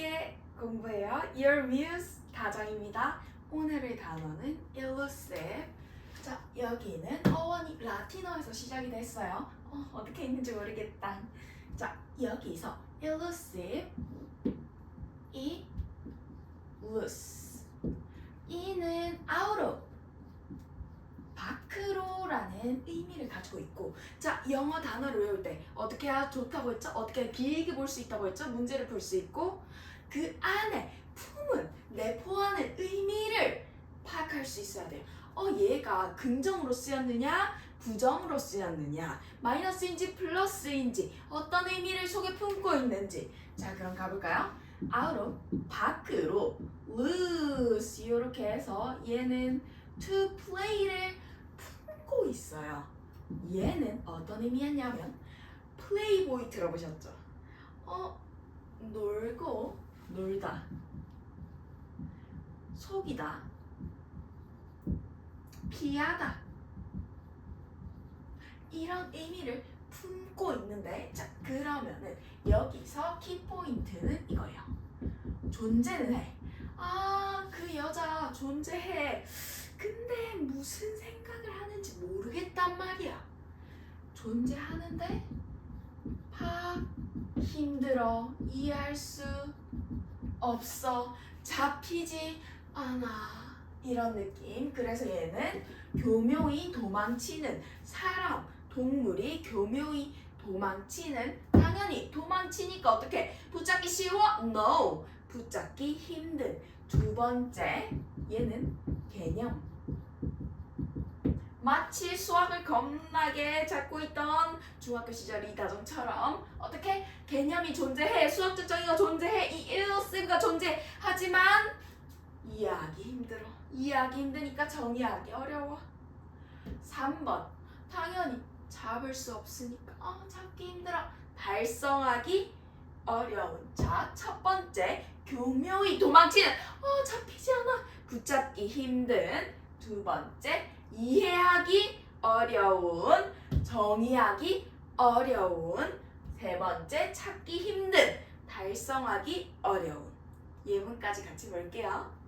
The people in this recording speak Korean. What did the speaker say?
함께 공부해요. Your Muse 가정입니다. 오늘의 단어는 elusive. 자, 여기는 어원이 라틴어에서 시작이 됐어요. 어, 어떻게 있는지 모르겠다. 자, 여기서 elusive, 이, loose. 이는 out of, 밖으로라는 의미를 가지고 있고 자 영어 단어를 외울 때 어떻게 해야 좋다고 했죠? 어떻게 길게 볼 수 있다고 했죠? 문제를 풀수 있고 그 안에 품은 내포하는 의미를 파악할 수 있어야 돼요 어 얘가 긍정으로 쓰였느냐 부정으로 쓰였느냐 마이너스인지 플러스인지 어떤 의미를 속에 품고 있는지 자 그럼 가볼까요? of 밖으로 loose 이렇게 해서 얘는 to play를. 얘는 어떤 의미였냐면 플레이보이 들어보셨죠? 어 놀고 놀다 속이다 피하다 이런 의미를 품고 있는데 자 그러면은 여기서 키포인트는 이거예요. 존재는 해. 아, 그 여자 존재해. 근데 무슨 하는지 모르겠단 말이야. 존재하는데 파 힘들어 이해할 수 없어 잡히지 않아 이런 느낌. 그래서 얘는 교묘히 도망치는 사람, 동물이 교묘히 도망치는 당연히 도망치니까 어떻게 붙잡기 쉬워? No. 붙잡기 힘든 두 번째 얘는 개념 마치 수학을 겁나게 잡고 있던 중학교 시절 이 다정처럼 어떻게 개념이 존재해 수학적 정의가 존재해 이 일러스가 존재 하지만 이해하기 힘들어. 이해하기 힘드니까 정의하기 어려워. 3번 당연히 잡을 수 없으니까. 어, 잡기 힘들어. 달성하기 어려운 자. 첫 번째 교묘히 도망치는. 어 잡히지 않아. 붙잡기 힘든 두 번째 이해하기 어려운 정의하기 어려운 세 번째 찾기 힘든 달성하기 어려운 예문까지 같이 볼게요.